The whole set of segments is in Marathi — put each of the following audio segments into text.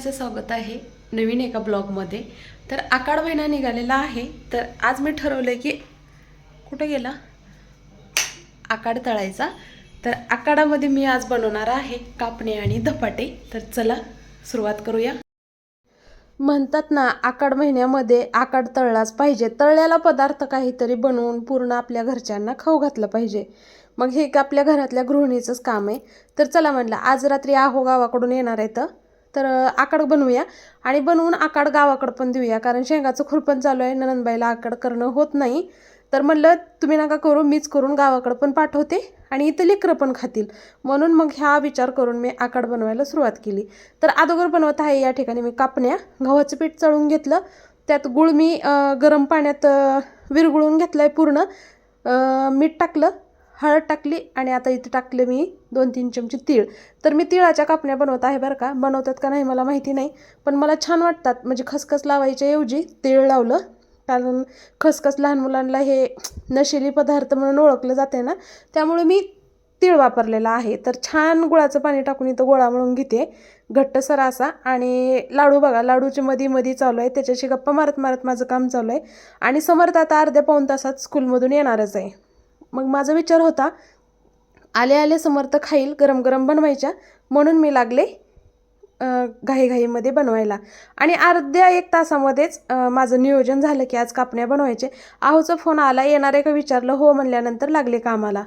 सगळ्यांचं स्वागत आहे नवीन एका ब्लॉगमध्ये. तर आकाड महिना निघालेला आहे. तर आज मी ठरवलं की कुठे गेला? आकाड तळायचा. तर आकाडामध्ये मी आज बनवणार आहे कापणे आणि धपाटे. तर चला सुरुवात करूया. म्हणतात ना आकाड महिन्यामध्ये आकाड तळलाच पाहिजे. तळलेला पदार्थ काहीतरी बनवून पूर्ण आपल्या घरच्यांना खाऊ घातलं पाहिजे. मग हे एक आपल्या घरातल्या गृहिणीचंच काम आहे. तर चला म्हटलं आज रात्री आहो गावाकडून येणार आहे तर? तर आकाड बनवूया. आणि बनवून आकाड गावाकडं पण देऊया कारण शेंगाचं खुरपण चालू आहे ननंदबाईला आकाड करणं होत नाही. तर म्हणलं तुम्ही नका करू मीच करून गावाकडं पण पाठवते आणि इथं लेकरं पण खातील. म्हणून मग ह्या विचार करून मी आकाड बनवायला सुरुवात केली. तर अगोदर बनवत आहे या ठिकाणी मी कापण्या. गव्हाचं पीठ चळून घेतलं. त्यात गुळ मी गरम पाण्यात विरगुळून विरघळून घेतलं आहे पूर्ण मीठ टाकलं. हळद टाकली आणि आता इथे टाकले मी दोन तीन चमचे तीळ. तर मी तिळाच्या कापण्या बनवत आहे बरं का. बनवतात का नाही मला माहिती नाही. पण मला छान वाटतात. म्हणजे खसखस लावायच्या ऐवजी तीळ लावलं. कारण खसखस लहान मुलांना हे नशिली पदार्थ म्हणून ओळखलं जाते ना. त्यामुळे मी तीळ वापरलेला आहे. तर छान गुळाचं पाणी टाकून इथं गोळा म्हणून घेते. घट्टसर असा आणि लाडू बघा. लाडूची मधी मधी चालू आहे. त्याच्याशी गप्पा मारत मारत माझं काम चालू आहे. आणि समर्थ आता अर्ध्या पाऊण तासात स्कूलमधून येणारच आहे. मग माझा विचार होता आले आले समर्थ खाईल गरम गरम बनवायच्या म्हणून मी लागले घाईघाईमध्ये बनवायला. आणि अर्ध्या एक तासामध्येच माझं नियोजन झालं की आज कापण्या बनवायचे. आहोचा फोन आला येणार आहे का विचारलं हो म्हणल्यानंतर लागले कामाला.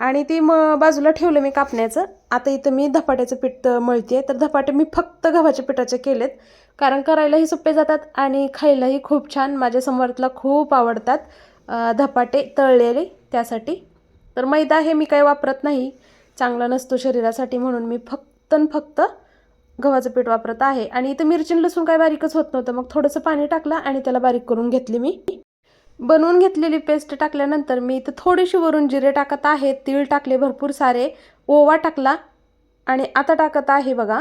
आणि ती म बाजूला ठेवलं मी कापण्याचं. आता इथं मी धपाट्याचं पीठ मळते तर धपाटे मी फक्त गव्हाच्या पिठाचे केलेत. कारण करायलाही सोपे जातात आणि खायलाही खूप छान. माझ्या समर्थला खूप आवडतात. धपाटे तळलेले त्यासाठी. तर मैदा हे मी काही वापरत नाही. चांगला नसतो शरीरासाठी म्हणून मी फक्त फक्त गव्हाचं पीठ वापरत आहे. आणि इथं मिरची लसूण काय बारीकच होत नव्हतं. मग थोडंसं पाणी टाकलं आणि त्याला बारीक करून घेतली मी. बनवून घेतलेली पेस्ट टाकल्यानंतर मी इथं थोडीशी वरून जिरे टाकत आहे. तीळ टाकले भरपूर सारे. ओवा टाकला. आणि आता टाकत आहे बघा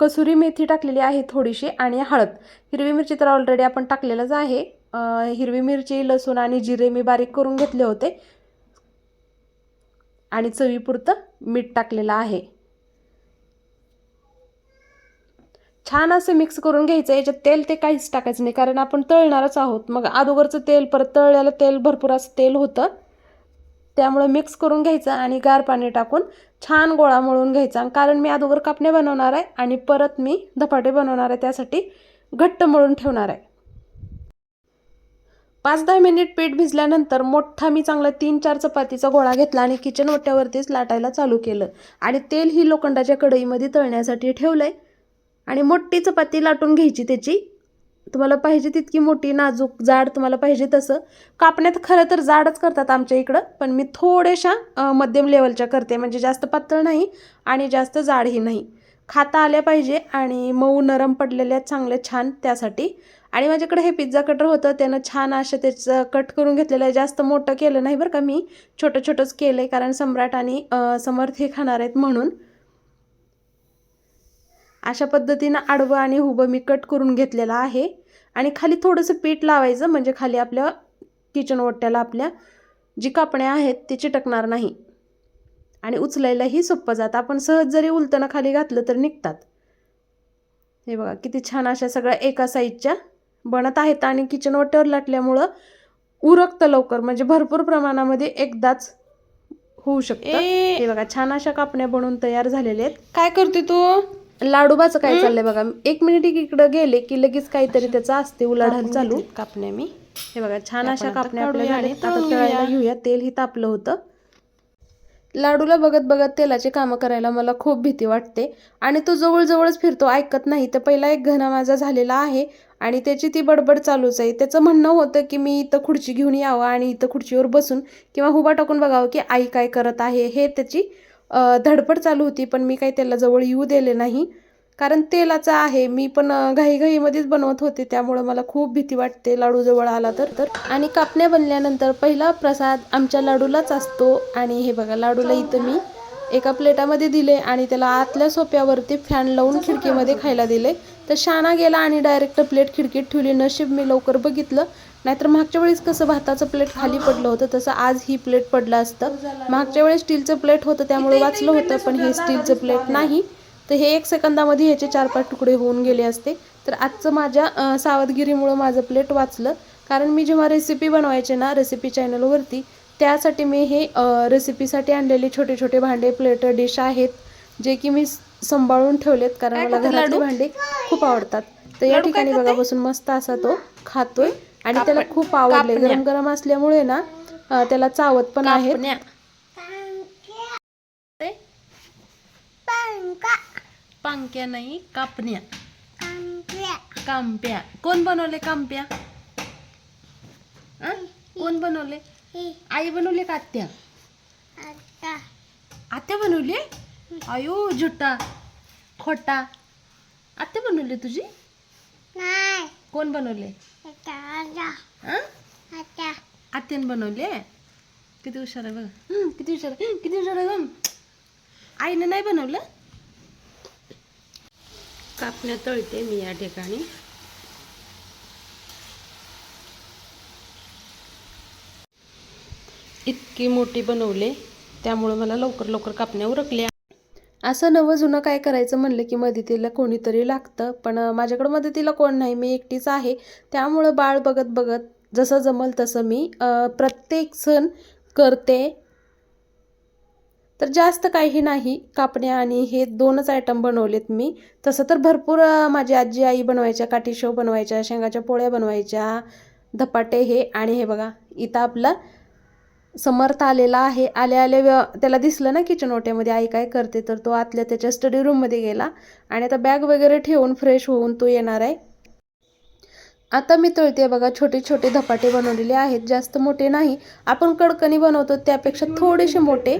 कसुरी मेथी टाकलेली आहे थोडीशी आणि हळद. हिरवी मिरची तर ऑलरेडी आपण टाकलेलंच आहे. हिरवी मिरची लसूण आणि जिरे मी बारीक करून घेतले होते. आणि चवीपुरतं मीठ टाकलेलं आहे. छान असं मिक्स करून घ्यायचं याच्यात तेल ते काहीच टाकायचं नाही कारण आपण तळणारच आहोत. मग अगोदरचं तेल परत तळल्याला तेल भरपूर असं तेल होतं. त्यामुळे मिक्स करून घ्यायचं आणि गार पाणी टाकून छान गोळा मळून घ्यायचा. कारण मी अगोदर कापणे बनवणार आहे आणि परत मी धपाटे बनवणार आहे त्यासाठी घट्ट मळून ठेवणार आहे. पाच दहा मिनिट पीठ भिजल्यानंतर मोठा मी चांगला तीन चार चपातीचा गोळा घेतला आणि किचन ओट्यावरतीच लाटायला चालू केलं. आणि तेल ही लोखंडाच्या कढईमध्ये तळण्यासाठी ठेवलं आहे आणि मोठी चपाती लाटून घ्यायची त्याची. तुम्हाला पाहिजे तितकी मोठी नाजूक जाड तुम्हाला पाहिजे तसं. कापण्यात खरं तर जाडच करतात आमच्या इकडं पण मी थोड्याशा मध्यम लेवलच्या करते. म्हणजे जास्त पातळ नाही आणि जास्त जाडही नाही. खाता आल्या पाहिजे आणि मऊ नरम पडलेल्या चांगल्या छान त्यासाठी. आणि माझ्याकडे हे पिझ्झा कटर होतं त्यानं छान असं त्याचं कट करून घेतलेलं आहे. जास्त मोठं केलं नाही बरं का मी. छोटं छोटंच केलं आहे कारण सम्राट आणि समर्थ हे खाणार आहेत म्हणून. अशा पद्धतीनं आडवं आणि हुबं मी कट करून घेतलेलं आहे. आणि खाली थोडंसं पीठ लावायचं म्हणजे खाली आपल्या किचन ओट्याला आपल्या जी कापण्या आहेत ती चिटकणार नाही. आणि उचलायलाही सोपं जातं. आपण सहज जरी उलताना खाली घातलं तर निघतात. हे बघा किती छान अशा सगळ्या एका साईजच्या बनत आहेत आणि किचन ओट्यावर लाटल्यामुळं उरकतं लवकर. म्हणजे भरपूर प्रमाणामध्ये एकदाच होऊ शकतं. हे बघा छान अशा कापण्या बनवून तयार झालेल्या आहेत. काय करते तू? लाडूबाचं काय चाललंय बघा. एक मिनिट इकडं गेले की लगेच काहीतरी त्याचं असते उलाढाल चालू. कापण्या मी. हे बघा छान अशा कापण्या आपल्या तळायला घेऊया. तेल ही तापलं होतं. लाडूला बघत बघत तेलाची कामं करायला मला खूप भीती वाटते. आणि तो जवळजवळच फिरतो ऐकत नाही. तर पहिला एक घना माझा झालेला आहे आणि त्याची ती बडबड चालूच आहे. त्याचं म्हणणं होतं की मी इथं खुर्ची घेऊन यावं आणि इथं खुर्चीवर बसून किंवा हुबा टाकून बघावं की आई काय करत आहे हे त्याची धडपड चालू होती पण मी काही त्याला जवळ येऊ दिले नाही. कारण तेलाचं आहे. मी पण घाईघाईमध्येच बनवत होते. त्यामुळं मला खूप भीती वाटते. लाडू जवळ आला तर तर. आणि कापण्या बनल्यानंतर पहिला प्रसाद आमच्या लाडूलाच असतो. आणि हे बघा लाडूला इथं मी एका प्लेटामध्ये दिले आणि त्याला आतल्या सोप्यावरती फॅन लावून खिडकीमध्ये खायला दिले. तर शाना गेला आणि डायरेक्ट प्लेट खिडकीत ठेवली. नशीब मी लवकर बघितलं. नाहीतर मागच्या वेळेस कसं भाताचं प्लेट खाली पडलं होतं तसं आज ही प्लेट पडलं असतं. मागच्या वेळेस स्टीलचं प्लेट होतं त्यामुळे वाचलं होतं पण हे स्टीलचं प्लेट नाही. तर हे एक सेकंदामध्ये ह्याचे चार पाच तुकडे होऊन गेले असते. तर आजचं माझ्या सावधगिरीमुळं माझं प्लेट वाचलं. कारण मी जेव्हा रेसिपी बनवायचे ना रेसिपी चॅनलवरती त्यासाठी मी हे रेसिपीसाठी आणलेले छोटे छोटे भांडे प्लेट डिश आहेत जे की मी सांभाळून ठेवलेत. कारण मला घरातले? भांडे खूप आवडतात. तर या ठिकाणी बघा? बसून मस्त असा तो खातोय. आणि त्याला खूप आवडले. गरम गरम असल्यामुळे ना त्याला चावत पण. ते? पांक्या नाही कापण्या. कांप्या. कोण बनवले कांप्या? अं? कोण बनवले? आई बनवले का आत्या? आत्या. बनवली? आयो झुट्टा खोटा. आत्या बनवली तुझी? कोण बनवले? आत्याने बनवले? किती हुशार आहे बघा. हं, किती हुशार. किती हुशार आहे गं. आईने नाही बनवलं? कापण्या तळते मी या ठिकाणी. इतकी मोठी बनवले त्यामुळे मला लवकर लवकर कापण्या उरकल्या. असं नवं जुनं काय करायचं म्हणलं की मदतीला कोणीतरी लागतं. पण माझ्याकडं मदतीला कोण नाही मी एकटीच आहे. त्यामुळं बाळ बघत बघत जसं जमल तसं मी प्रत्येक सण करते. तर जास्त काही नाही कापण्या आणि हे दोनच आयटम बनवलेत मी. तसं तर भरपूर माझी आजी आई बनवायच्या काठी शेव बनवायच्या शेंगाच्या पोळ्या बनवायच्या धपाटे हे आणि हे बघा इथं आपलं समर्थ आलेला आहे. आले आले व्य- त्याला दिसलं ना किचन ओट्यामध्ये आई काय करते? तर तो आतल्या त्याच्या स्टडी रूममध्ये गेला आणि आता बॅग वगैरे ठेवून फ्रेश होऊन तो येणार आहे. आता मी तळते बघा छोटे छोटे धपाटे बनवलेले आहेत. जास्त मोठे नाही. आपण कडकणी बनवतो त्यापेक्षा थोडेसे मोठे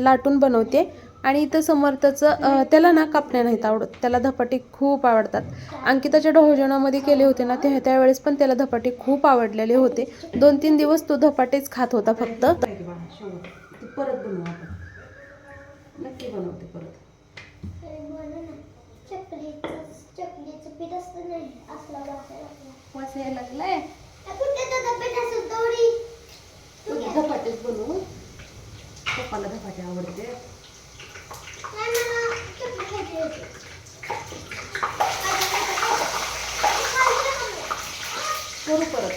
लाटून बनवते. आणि इथं समर्थचं त्याला ना कापण्या नाहीत आवडत. त्याला धपाटे खूप आवडतात. अंकिताच्या ढोळजणामध्ये केले होते ना ते त्यावेळेस पण त्याला धपाटे खूप आवडलेले होते. दोन तीन दिवस तो धपाटेच खात होता फक्त. परत बनवू नक्की बनवते परत. चकलीचं पीठ असतं नाही असला वास यायला लागलाय थोडी धपाटेच बनवू पप्पाला धपाटे आवडते चकली खायची होती करू परत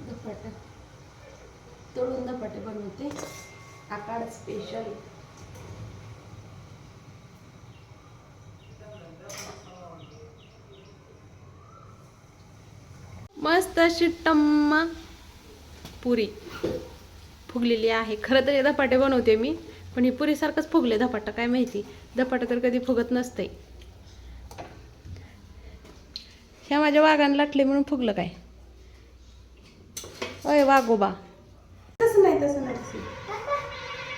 धपाटे तळून धपाटे बनवते आकाड स्पेशल मस्त अशी टम्मा पुरी फुगलेली आहे. खरं तर धपाटे बनवते मी पण ही पुरीसारखंच फुगले धपाटा काय माहिती? धपाटा तर कधी फुगत नसते ह्या माझ्या वाघानं लाटले म्हणून फुगलं काय? अय वागोबा नाही तसं नाही.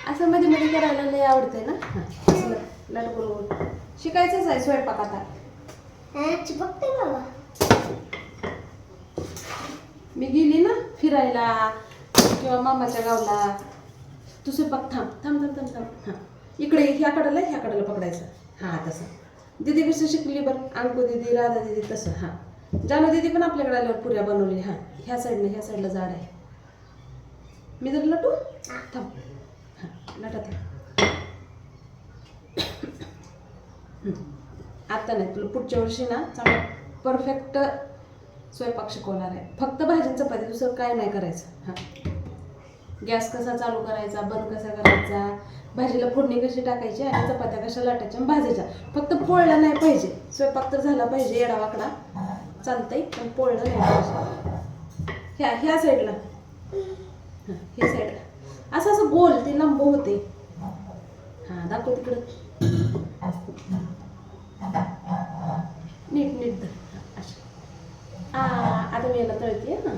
असं मध्ये मध्ये करायला लय आवडतंय ना? असं शिकायचंच आहे स्वयंपाक आता. बघते बाबा. मी गेली ना फिरायला किंवा मामाच्या गावला. तू स्वयंपाक थांब थांब थांब थांब थांब. हां. इकडे ह्या कडाला ह्या कडाला पकडायचं. हां तसं. दीदी कसं शिकली बरं? अंकू दीदी राधा दीदी तसं. हां. जानू दीदी पण आपल्याकडे आल्यावर पुऱ्या बनवली. हां. ह्या साईडनं ह्या साईडला झाड आहे. मी जर लटू? थांब. हां लटा थांब. आता नाही तुला पुढच्या वर्षी ना चांगला परफेक्ट स्वयंपाक शिकवणार आहे. फक्त भाजी चपाती दुसरं काय नाही करायचं. हां. गॅस कसा चालू करायचा बंद कसा करायचा भाजीला फोडणी कशी टाकायची आणि चपात्या कशा लाटायच्या आणि भाजायच्या फक्त पोळला नाही पाहिजे. स्वयंपाक तर झाला पाहिजे येडा वाकडा. चालतंय पण पोळलं नाही पाहिजे. ह्या ह्या साईडला हे साईड असं असं गोल ते लंब होते. हां दाखव तिकडं. नीट नीट अशा. आता मी याला तळते ना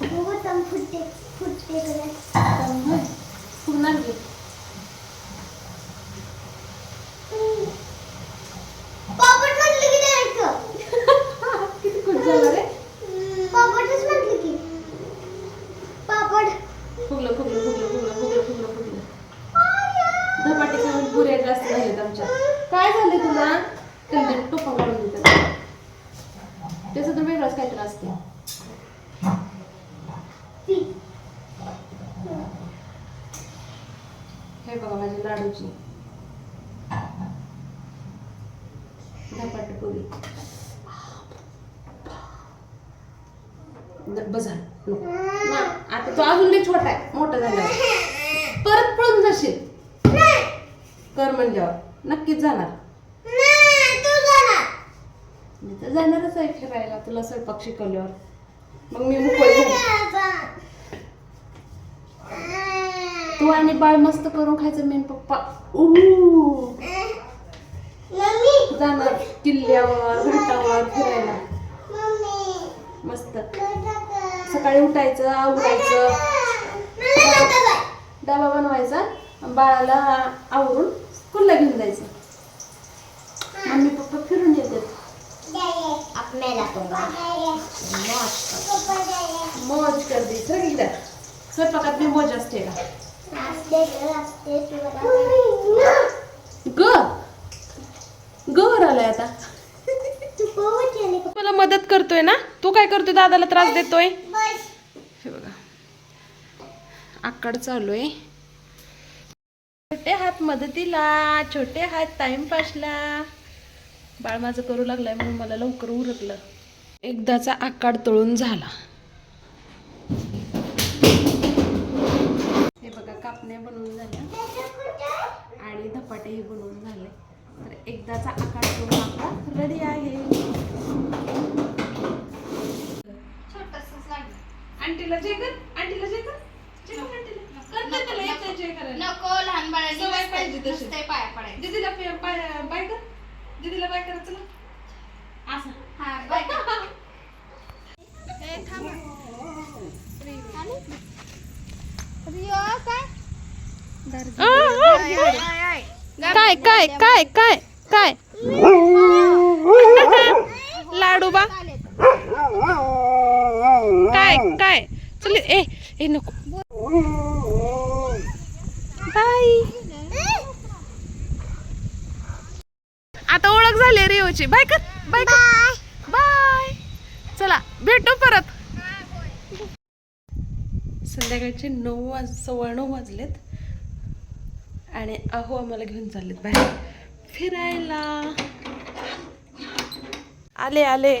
हो, हो, फुटते फुटते. पुन्हा घे. हे बघा माझ्या लाडूची. धपाटे पुरी आता तो अजून लई छोटा आहे. मोठा झाल्यावर परत पळून जाशील. कर म्हणल्यावर. नक्कीच जाणार. मी तर जाणारच आहे फिरायला तुला स्वयंपाक शिकवल्यावर. मग मी मोकळी झाली तू आणि बाळ मस्त करून खायचं मी आणि पप्पा जाणार किल्ल्यावर घाटावर फिरायला. मस्त. सकाळी उठायचं आवरायचं डबा बनवायचा बाळाला आवरून स्कूलला घेऊन जायचं. मम्मी पप्पा फिरून येतात. मौज कर दे सगळीकडे स्वयंपाकात मी मौज असते का? ग. ग आलाय आता. मला मदत करतोय ना? तू काय करतोय? दादाला त्रास देतोय? हे बघा. आकड चालू आहे छोटे हात मदतीला छोटे हात टाइमपासला बाळ माझं करू लागलाय म्हणून मला लवकर उरकलं. एकदाचा आकाड तळून झाला. कापण्या बनवून झाल्या आणि धपाटेही बनवून झाले तर एकदाचा आकार करून आपला रेडी आहे आंटीला जे कर आंटीला जे कर जे कर आंटीला. कर ना त्याला येतंय जे करायला. नको लहान बाळांनी सवय पाहिजे तशी. पाया पडायचं दीदीला पाय बाय कर दीदीला बाय करा चला असं हा बाय काय काय काय काय काय? लाडूबा काय काय? चल ए ए नको. बाय आता ओळख झाली रिओची बाय कर बाय कर. बाय. चला भेटू परत. संध्याकाळचे नऊ वाज सव्वा नऊ वाजलेत. आणि अहो आम्हाला घेऊन चाललेत बाहेर. फिरायला. आले आले.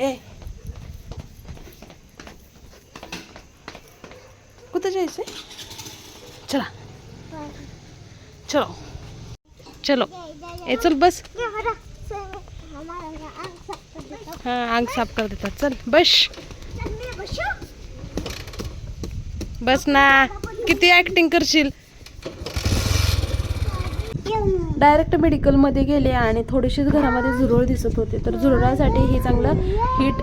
कुठं जायचंय? चला. चलो. चलो. ए चल बस. हा अंग साफ कर देतात. चल बस. बस ना. किती ऍक्टिंग करशील? डायरेक्ट मेडिकलमध्ये गेले आणि थोडीशीच घरामध्ये झुरळ दिसत होते. तर झुरळासाठी हे चांगलं हीट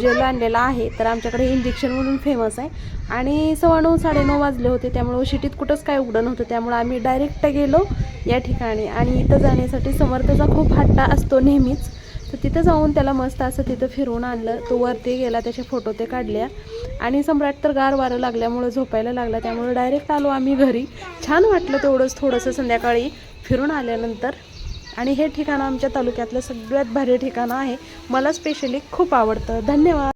जेल आणलेलं आहे. तर आमच्याकडे इंजेक्शन म्हणून फेमस आहे. आणि सव्वा नऊ साडेनऊ वाजले होते. त्यामुळं शिटीत कुठंच काय उघडं नव्हतं. त्यामुळं आम्ही डायरेक्ट गेलो या ठिकाणी. आणि इथं जाण्यासाठी समर्थचा खूप हट्टा असतो नेहमीच. तर तिथं जाऊन त्याला मस्त असं तिथं फिरवून आणलं. तो वरती गेला त्याचे फोटो ते काढल्या आणि सम्राट तर गार वारं लागल्यामुळं झोपायला लागला. त्यामुळे डायरेक्ट आलो आम्ही घरी. छान वाटलं तेवढंच थोडंसं संध्याकाळी फिरून आल्यानंतर. आणि हे ठिकाण आमच्या तालुक्यातलं सगळ्यात भारी ठिकाणं आहे. मला स्पेशली खूप आवडतं. धन्यवाद.